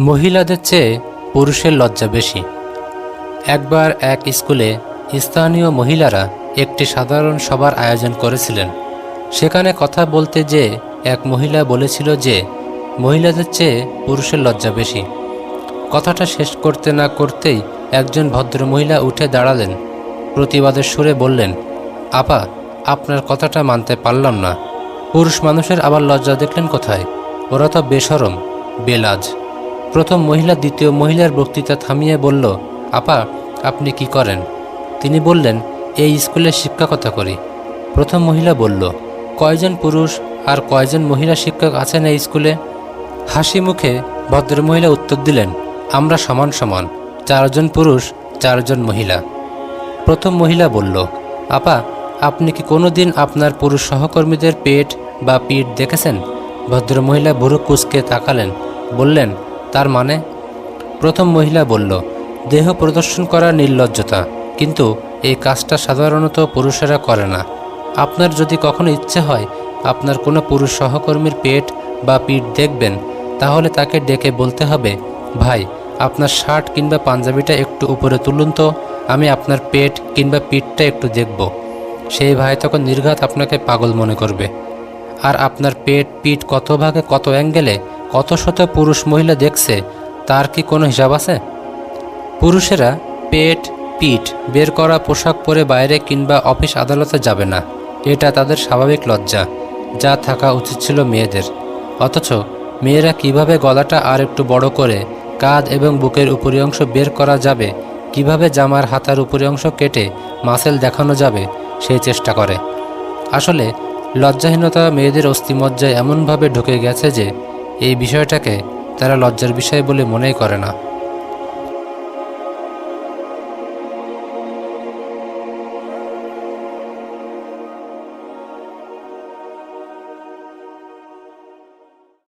মহিলাদের চেয়ে পুরুষের লজ্জা বেশি। একবার এক স্কুলে স্থানীয় মহিলারা একটি সাধারণ সভার আয়োজন করেছিলেন। সেখানে কথা বলতে যে এক মহিলা বলেছিল যে, মহিলাদের চেয়ে পুরুষের লজ্জা বেশি। কথাটা শেষ করতে না করতেই একজন ভদ্র মহিলা উঠে দাঁড়ালেন। প্রতিবাদের সুরে বললেন, আপা, আপনার কথাটা মানতে পারলাম না। পুরুষ মানুষের আবার লজ্জা দেখলেন কোথায়? ওরা তো বেসরম বেলাজ। প্রথম মহিলা দ্বিতীয় মহিলার বক্তৃতা থামিয়ে বলল, আপা, আপনি কি করেন? তিনি বললেন, এই স্কুলে শিক্ষকতা করি। প্রথম মহিলা বলল, কয়জন পুরুষ আর কয়জন মহিলা শিক্ষক আছেন এই স্কুলে? হাসি মুখে ভদ্রমহিলা উত্তর দিলেন, আমরা সমান সমান, চারজন পুরুষ, চারজন মহিলা। প্রথম মহিলা বলল, আপা, আপনি কি কোনো দিন আপনার পুরুষ সহকর্মীদের পেট বা পিঠ দেখেছেন? ভদ্রমহিলা বুড়ো কুচকে তাকালেন, বললেন তার মানে? প্রথম মহিলা বলল, দেহ প্রদর্শন করা নির্লজ্জতা, কিন্তু এই কাজটা সাধারণত পুরুষেরা করে না। আপনার যদি কখনো ইচ্ছে হয়, আপনার কোনো পুরুষ সহকর্মীর পেট বা পিঠ দেখবেন, তাহলে তাকে ডেকে বলতে হবে, ভাই, আপনার শার্ট কিংবা পাঞ্জাবিটা একটু উপরে তুলুন তো, আমি আপনার পেট কিংবা পিঠটা একটু দেখব। সেই ভাই তখন নির্ঘাত আপনাকে পাগল মনে করবে। আর আপনার পেট, পিঠ কত ভাগে কত অ্যাঙ্গেলে কত শত পুরুষ মহিলা দেখছে, তার কি কোনো হিসাব আছে? পুরুষেরা পেট, পিঠ বের করা পোশাক পরে বাইরে কিংবা অফিস আদালতে যাবে না। এটা তাদের স্বাভাবিক লজ্জা, যা থাকা উচিত ছিল মেয়েদের। অথচ মেয়েরা কীভাবে গলাটা আর একটু বড় করে কাঁধ এবং বুকের উপরি অংশ বের করা যাবে, কীভাবে জামার হাতার উপরি অংশ কেটে মাসেল দেখানো যাবে সেই চেষ্টা করে। আসলে লজ্জাহীনতা মেয়েদের অস্থিমজ্জায় এমনভাবে ঢুকে গেছে যে এই বিষয়টাকে তারা লজ্জার বিষয় বলে মনেই করে না।